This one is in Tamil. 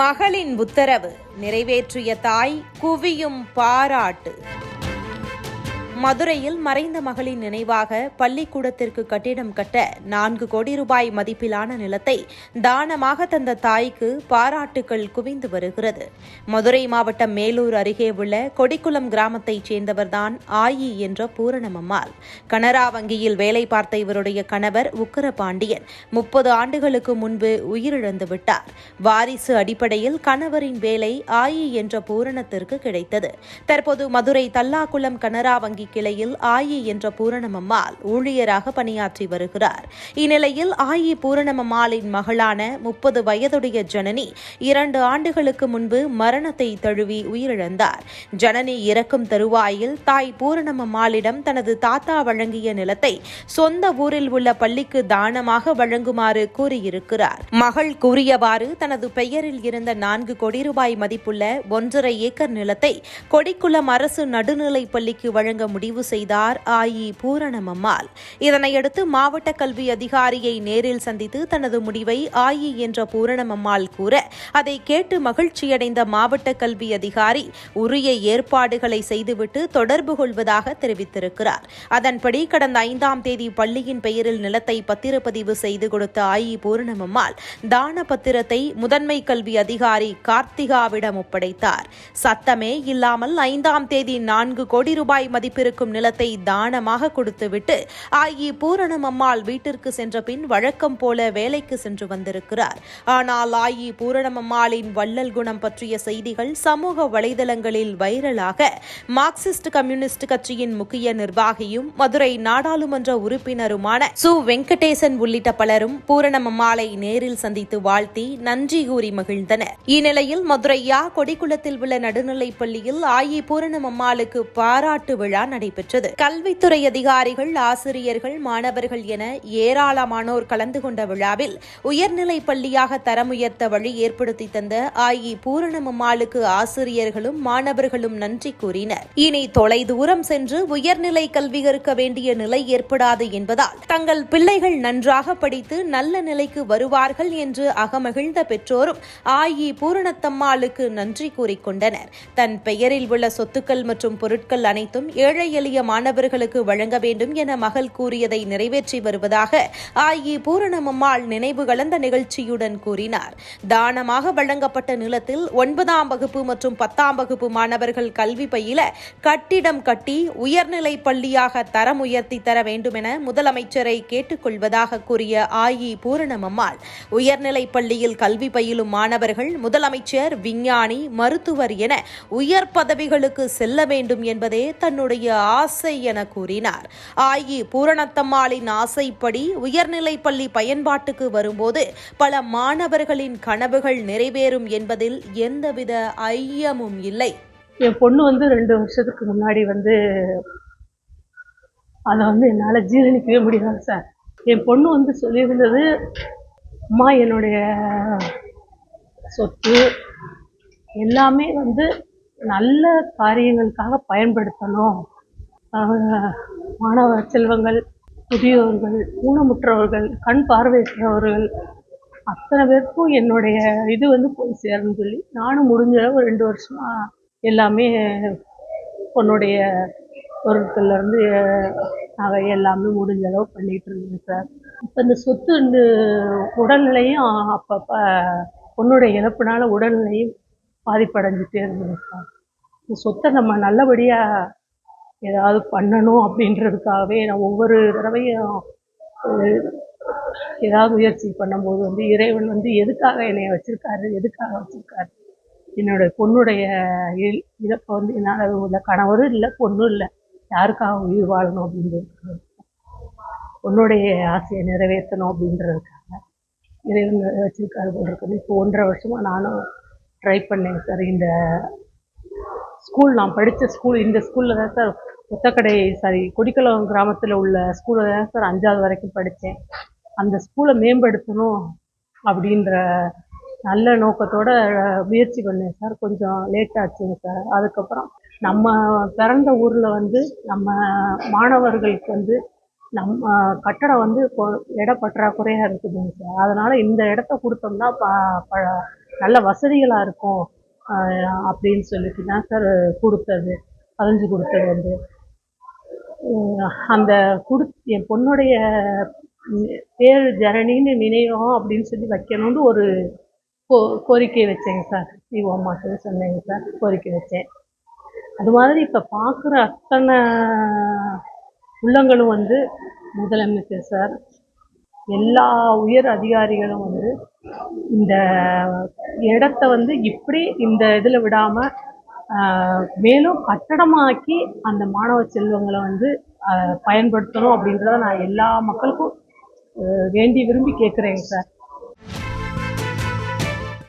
மகளின் உத்தரவு நிறைவேற்றிய தாய் குவியும் பாராட்டு. மதுரையில் மறைந்த மகளின் நினைவாக பள்ளிக்கூடத்திற்கு கட்டிடம் கட்ட நான்கு கோடி ரூபாய் மதிப்பிலான நிலத்தை தானமாக தந்த தாய்க்கு பாராட்டுகள் குவிந்து வருகிறது. மதுரை மாவட்டம் மேலூர் அருகே உள்ள கொடிக்குளம் கிராமத்தைச் சேர்ந்தவர்தான் ஆயி என்ற பூரணமம்மாள் கனரா வங்கியில் வேலை பார்த்த இவருடைய கணவர் உக்கரபாண்டியன் முப்பது ஆண்டுகளுக்கு முன்பு உயிரிழந்து விட்டார். வாரிசு அடிப்படையில் கணவரின் வேலை ஆயி என்ற பூரணத்திற்கு கிடைத்தது. தற்போது மதுரை தல்லாக்குளம் கனரா வங்கி கிளையில் ஆயி என்ற பூரணமம்மாள் ஊழியராக பணியாற்றி வருகிறார். இந்நிலையில் ஆயி பூரணமம்மாளின் மகளான முப்பது வயதுடைய ஜனனி இரண்டு ஆண்டுகளுக்கு முன்பு மரணத்தை தழுவி உயிரிழந்தார். ஜனனி இறக்கும் தருவாயில் தாய் பூரணமம்மாளிடம் தனது தாத்தா வழங்கிய நிலத்தை சொந்த ஊரில் உள்ள பள்ளிக்கு தானமாக வழங்குமாறு கூறியிருக்கிறார். மகள் கூறியவாறு தனது பெயரில் இருந்த நான்கு கோடி ரூபாய் மதிப்புள்ள ஒன்றரை ஏக்கர் நிலத்தை கொடிக்குளம் அரசு நடுநிலைப் பள்ளிக்கு வழங்க முடியும். முடிவு செய்தார் ஆயி பூரணமம்மாள். இதனையடுத்து மாவட்ட கல்வி அதிகாரியை நேரில் சந்தித்து தனது முடிவை ஆயி என்ற பூரணமம்மாள் கூற அதை கேட்டு மகிழ்ச்சியடைந்த மாவட்ட கல்வி அதிகாரி உரிய ஏற்பாடுகளை செய்துவிட்டு தொடர்பு கொள்வதாக தெரிவித்திருக்கிறார். அதன்படி கடந்த ஐந்தாம் தேதி பள்ளியின் பெயரில் நிலத்தை பத்திரப்பதிவு செய்து கொடுத்த ஆயி பூரணமம்மாள் தான பத்திரத்தை முதன்மை கல்வி அதிகாரி கார்த்திகாவிடம் ஒப்படைத்தார். சத்தமே இல்லாமல் ஐந்தாம் தேதி நான்கு கோடி ரூபாய் மதிப்பிற்கு இருக்கும் நிலத்தை தானமாக கொடுத்துவிட்டு ஆயி பூரணம் அம்மாள் வீட்டிற்கு சென்ற பின் வழக்கம் போல வேலைக்கு சென்று வந்திருக்கிறார். ஆனால் ஆயி பூரணம் அம்மாளின் வள்ளல் குணம் பற்றிய செய்திகள் சமூக வலைதளங்களில் வைரலாக. மார்க்சிஸ்ட் கம்யூனிஸ்ட் கட்சியின் முக்கிய நிர்வாகியும் மதுரை நாடாளுமன்ற உறுப்பினருமான சு. வெங்கடேசன் உள்ளிட்ட பலரும் பூரணம் அம்மாளை நேரில் சந்தித்து வாழ்த்தி நன்றி கூறி மகிழ்ந்தனர். இந்நிலையில் மதுரையா கொடிக்குளத்தில் உள்ள நடுநிலைப் பள்ளியில் ஆயி பூரணம் அம்மாளுக்கு பாராட்டு விழா நடைபெற்றது. கல்வித்துறை அதிகாரிகள் ஆசிரியர்கள் மாணவர்கள் என ஏராளமானோர் கலந்து கொண்ட விழாவில் உயர்நிலை பள்ளியாக தரம் உயர்த்த வழி ஏற்படுத்தி தந்த ஆயி பூரணமம்மாளுக்கு ஆசிரியர்களும் மாணவர்களும் நன்றி கூறினர். இனி தொலைதூரம் சென்று உயர்நிலை கல்வி கற்க வேண்டிய நிலை ஏற்படாது என்பதால் தங்கள் பிள்ளைகள் நன்றாக படித்து நல்ல நிலைக்கு வருவார்கள் என்று அகமகிழ்ந்த பெற்றோரும் ஆயி பூரணத்தம்மாளுக்கு நன்றி கூறிக்கொண்டனர் தன் பெயரில் உள்ள சொத்துக்கள் மற்றும் பொருட்கள் அனைத்தும் ஏழை ஏழை எளிய மாணவர்களுக்கு வழங்க வேண்டும் என மகள் கூறியதை நிறைவேற்றி வருவதாக ஆயி பூரணமம்மாள் நினைவு கலந்த நிகழ்ச்சியுடன் கூறினார். தானமாக வழங்கப்பட்ட நிலத்தில் ஒன்பதாம் வகுப்பு மற்றும் பத்தாம் வகுப்பு மாணவர்கள் கல்வி பயில கட்டிடம் கட்டி உயர்நிலை பள்ளியாக தரம் உயர்த்தி தர வேண்டும் என முதலமைச்சரை கேட்டுக்கொள்வதாக கூறிய ஆயி பூரணமம்மாள் உயர்நிலை பள்ளியில் கல்வி பயிலும் மாணவர்கள் முதலமைச்சர் விஞ்ஞானி மருத்துவர் என உயர் பதவிகளுக்கு செல்ல வேண்டும் என்பதே தன்னுடைய ஆசை என கூறினார். ஆயி பூரணத்தம்மாளின் ஆசைப்படி உயர்நிலை பள்ளி பயன்பாட்டுக்கு வரும்போது பல மாணவர்களின் கனவுகள் நிறைவேறும் என்பதில் எந்தவித ஐயமும் இல்லை. என் பொண்ணு வந்து ரெண்டு வருஷத்துக்கு முன்னாடி வந்து அதை வந்து என்னால் ஜீரணிக்கவே முடியாது சார். என் பொண்ணு வந்து சொல்லியிருந்தது அம்மா என்னுடைய சொத்து எல்லாமே வந்து நல்ல காரியங்களுக்காக பயன்படுத்தணும். மாணவ செல்வங்கள் முதியோர்கள் ஊனமுற்றவர்கள் கண் பார்வையற்றவர்கள் அத்தனை பேருக்கும் என்னுடைய இது வந்து போய் சேரணும்னு சொல்லி நானும் முடிஞ்ச அளவு ரெண்டு வருஷமா எல்லாமே பொண்ணுடைய பொருட்கள்லேருந்து நகை எல்லாமே முடிஞ்ச அளவு பண்ணிட்டு இருந்தேன் சார். இப்போ இந்த சொத்து இந்த உடல்நிலையும் அப்பப்போ பொண்ணுடைய இழப்புனால உடல்நிலையும் பாதிப்படைஞ்சிட்டே இருந்தது சார். இந்த சொத்தை நம்ம நல்லபடியாக ஏதாவது பண்ணணும் அப்படின்றதுக்காகவே நான் ஒவ்வொரு தடவையும் ஏதாவது முயற்சி பண்ணும்போது வந்து இறைவன் வந்து எதுக்காக என்னை வச்சுருக்காரு எதுக்காக வச்சுருக்காரு? என்னோடய பொண்ணுடைய இழ- இழப்பை வந்து என்னால் உள்ள கணவரும் இல்லை பொண்ணும் இல்லை. யாருக்காக உயிர் வாழணும் அப்படின்றது பொண்ணுடைய ஆசையை நிறைவேற்றணும் அப்படின்றதுக்காக இறைவன் வச்சிருக்காரு போல் இருக்குது இப்போ ஒன்றரை வருஷமாக நானும் ட்ரை பண்ணேன் சார். இந்த ஸ்கூல் நான் படித்த ஸ்கூல் இந்த ஸ்கூலில் தான் சார் ஒத்தக்கடை சாரி கொடிக்கலம் கிராமத்தில் உள்ள ஸ்கூலில் தான் சார் அஞ்சாவது வரைக்கும் படித்தேன் அந்த ஸ்கூலை மேம்படுத்தணும் அப்படின்ற நல்ல நோக்கத்தோட முயற்சி பண்ணேன் சார் கொஞ்சம் லேட் ஆச்சுங்க சார் அதுக்கப்புறம் நம்ம பிறந்த ஊரில் வந்து நம்ம மாணவர்களுக்கு வந்து நம்ம கட்டடம் வந்து இட பற்றாக்குறையாக இருக்குதுங்க சார் அதனால் இந்த இடத்த கொடுத்தோம்னா ப ப நல்ல வசதிகளாக இருக்கும். அப்படின்னு சொல்லிட்டு தான் சார் கொடுத்தது. பதிஞ்சு கொடுத்தது வந்து. அந்த குடு என் பொண்ணுடைய பேர் ஜனனின்னு நினைவோம் அப்படின்னு சொல்லி வைக்கணும்னு ஒரு கோ கோரிக்கை வச்சேங்க சார். இவோ அம்மாக்கு சொன்னேங்க சார். கோரிக்கை வச்சேன். அது மாதிரி இப்போ பார்க்குற அத்தனை உள்ளங்களும் வந்து முதலமைச்சர் சார் எல்லா உயர் அதிகாரிகளும் வந்து இந்த இடத்த வந்து இப்படி இந்த இதில் விடாமல் மேலும் கட்டடமாக்கி அந்த மாணவ செல்வங்களை வந்து பயன்படுத்தணும் அப்படின்றத நான் எல்லா மக்களுக்கும் வேண்டி விரும்பி கேட்குறேங்க சார்.